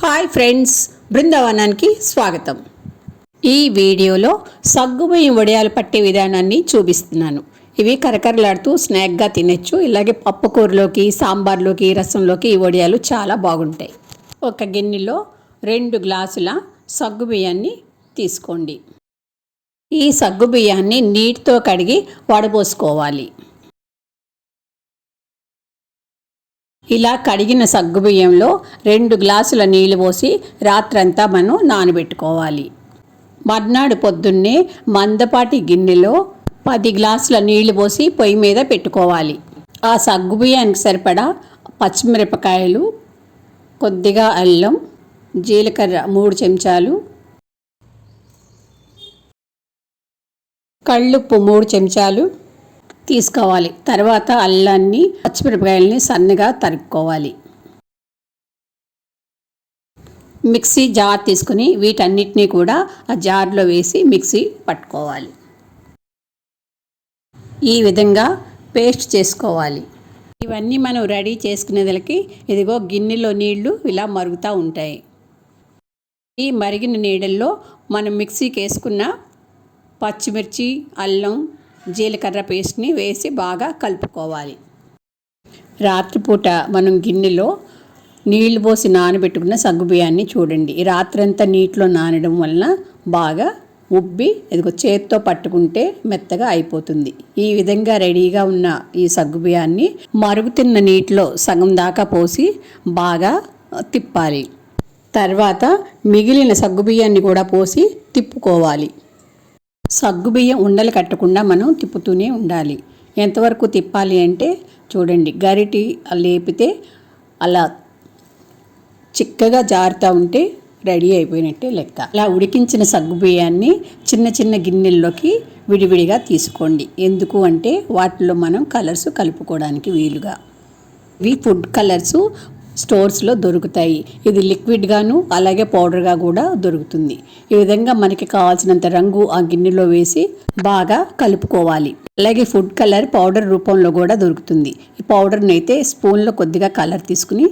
Hi friends బృందావనానికి స్వాగతం. ఈ వీడియోలో సగ్గుబియ్యం వడియాలు పట్టే విధానాన్ని చూపిస్తున్నాను. ఇవి కరకరలాడుతూ స్నాక్గా తినచ్చు. ఇలాగే పప్పుకూరలోకి సాంబార్లోకి రసంలోకి ఈ వడియాలు చాలా బాగుంటాయి. ఒక గిన్నెలో రెండు గ్లాసుల సగ్గుబియ్యాన్ని తీసుకోండి. ఈ సగ్గుబియ్యాన్ని నీటితో కడిగి వడబోసుకోవాలి. ఇలా కడిగిన సగ్గుబియ్యంలో రెండు గ్లాసుల నీళ్ళు పోసి రాత్రంతా మనం నానబెట్టుకోవాలి. మర్నాడు పొద్దున్నే మందపాటి గిన్నెలో పది గ్లాసుల నీళ్ళు పోసి పొయ్యి మీద పెట్టుకోవాలి. ఆ సగ్గుబియ్యానికి సరిపడా పచ్చిమిరపకాయలు కొద్దిగా అల్లం జీలకర్ర మూడు చెంచాలు కళ్ళుప్పు మూడు చెంచాలు తీసుకోవాలి. తర్వాత అల్లాన్ని పచ్చిమిరపకాయలని సన్నగా తరుక్కోవాలి. మిక్సీ జార్ తీసుకుని వీటన్నిటినీ కూడా ఆ జార్లో వేసి మిక్సీ పట్టుకోవాలి. ఈ విధంగా పేస్ట్ చేసుకోవాలి. ఇవన్నీ మనం రెడీ చేసుకునేదలకి ఇదిగో గిన్నెలో నీళ్ళు ఇలా మరుగుతూ ఉంటాయి. ఈ మరిగిన నీడల్లో మనం మిక్సీకి వేసుకున్న పచ్చిమిర్చి అల్లం జీలకర్ర పేస్ట్ని వేసి బాగా కలుపుకోవాలి. రాత్రిపూట మనం గిన్నెలో నీళ్ళు పోసి నానబెట్టుకున్న సగ్గుబియ్యాన్ని చూడండి. ఈ రాత్రంతా నీటిలో నానడం వలన బాగా ఉబ్బి ఇదిగో చేత్తో పట్టుకుంటే మెత్తగా అయిపోతుంది. ఈ విధంగా రెడీగా ఉన్న ఈ సగ్గుబియ్యాన్ని మరుగుతున్న నీటిలో సగం దాకా పోసి బాగా తిప్పాలి. తర్వాత మిగిలిన సగ్గుబియ్యాన్ని కూడా పోసి తిప్పుకోవాలి. సగ్గుబియ్యం ఉండలు కట్టకుండా మనం తిప్పుతూనే ఉండాలి. ఎంతవరకు తిప్పాలి అంటే చూడండి గరిటి లేపితే అలా చిక్కగా జారుతూ ఉంటే రెడీ అయిపోయినట్టే లెక్క. అలా ఉడికించిన సగ్గుబియ్యాన్ని చిన్న చిన్న గిన్నెల్లోకి విడివిడిగా తీసుకోండి. ఎందుకు అంటే వాటిలో మనం కలర్స్ కలుపుకోవడానికి వీలుగా. ఇవి ఫుడ్ కలర్స్ స్టోర్స్లో దొరుకుతాయి. ఇది లిక్విడ్గాను అలాగే పౌడర్గా కూడా దొరుకుతుంది. ఈ విధంగా మనకి కావాల్సినంత రంగు ఆ గిన్నెలో వేసి బాగా కలుపుకోవాలి. అలాగే ఫుడ్ కలర్ పౌడర్ రూపంలో కూడా దొరుకుతుంది. ఈ పౌడర్ని అయితే స్పూన్లో కొద్దిగా కలర్ తీసుకుని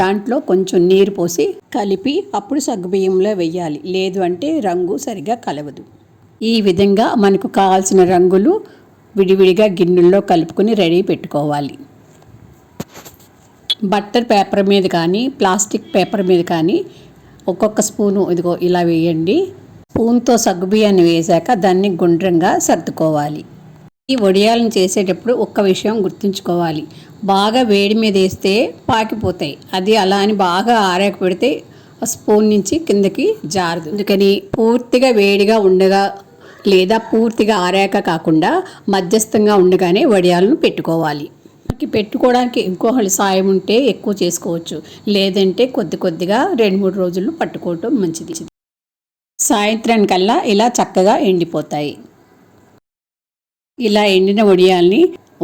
దాంట్లో కొంచెం నీరు పోసి కలిపి అప్పుడు సగ్గుబియ్యంలో వేయాలి. లేదు అంటే రంగు సరిగా కలవదు. ఈ విధంగా మనకు కావాల్సిన రంగులు విడివిడిగా గిన్నెల్లో కలుపుకొని రెడీ పెట్టుకోవాలి. బట్టర్ పేపర్ మీద కానీ ప్లాస్టిక్ పేపర్ మీద కానీ ఒక్కొక్క స్పూను ఇదిగో ఇలా వేయండి. స్పూన్తో సగ్గుబియ్యాన్ని వేశాక దాన్ని గుండ్రంగా సర్దుకోవాలి. ఈ వడియాలను చేసేటప్పుడు ఒక్క విషయం గుర్తుంచుకోవాలి. బాగా వేడి మీద వేస్తే పాకిపోతాయి. అది అలా అని బాగా ఆరాక పెడితే స్పూన్ నుంచి కిందకి జారదు. అందుకని పూర్తిగా వేడిగా ఉండగా లేదా పూర్తిగా ఆరాక కాకుండా మధ్యస్థంగా ఉండగానే వడియాలను పెట్టుకోవాలి. మనకి పెట్టుకోవడానికి ఇంకొకళ్ళు సాయం ఉంటే ఎక్కువ చేసుకోవచ్చు. లేదంటే కొద్ది కొద్దిగా రెండు మూడు రోజులు పట్టుకోవటం మంచిది. సాయంత్రానికల్లా ఇలా చక్కగా ఎండిపోతాయి. ఇలా ఎండిన వడియాల్ని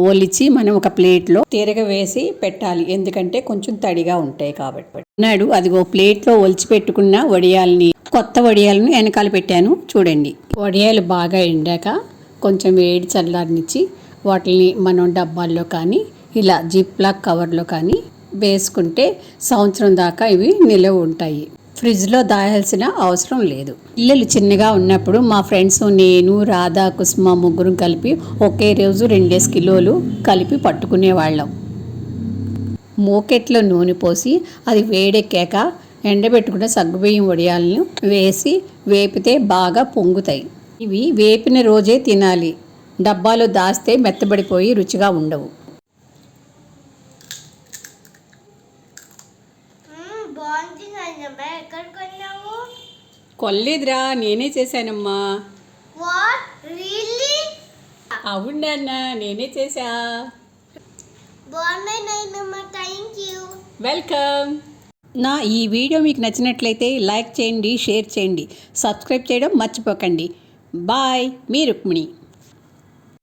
ఒలిచి మనం ఒక ప్లేట్లో తీరగ వేసి పెట్టాలి. ఎందుకంటే కొంచెం తడిగా ఉంటాయి కాబట్టి. నాడు అదిగో ప్లేట్లో ఒలిచి పెట్టుకున్న వడియాల్ని కొత్త వడియాలను వెనకాల పెట్టాను. చూడండి. వడియాలు బాగా ఎండాక కొంచెం వేడి చల్లారనిచ్చి వాటిని మనం డబ్బాల్లో కానీ ఇలా జిప్ లాక్ కవర్లో కానీ వేసుకుంటే సంవత్సరం దాకా ఇవి నిలవ ఉంటాయి. ఫ్రిడ్జ్లో దాయాల్సిన అవసరం లేదు. పిల్లలు చిన్నగా ఉన్నప్పుడు మా ఫ్రెండ్స్ నేను రాధా కుసుమ ముగ్గురు కలిపి ఒకే రోజు రెండేసి కిలోలు కలిపి పట్టుకునేవాళ్ళం. మూకెట్లో నూనె పోసి అది వేడెక్కాక ఎండబెట్టుకున్న సగ్గుబియ్యం వడియాలను వేసి వేపితే బాగా పొంగుతాయి. ఇవి వేపిన రోజే తినాలి. డబ్బాలో దాస్తే మెత్తబడిపోయి రుచిగా ఉండవు. నాయనమ్మ ఎక్కడ కొన్నావు కొల్లేదురా నేనే చేశానమ్మా. వాట్ రియల్లీ అవునా నేనే చేశా. బాగున్నాయి నాయనమ్మ థ్యాంక్ యూ వెల్కమ్ నా ఈ వీడియో మీకు నచ్చినట్లయితే లైక్ చేయండి షేర్ చేయండి సబ్స్క్రైబ్ చేయడం మర్చిపోకండి. బాయ్ మీ రుక్మిణి.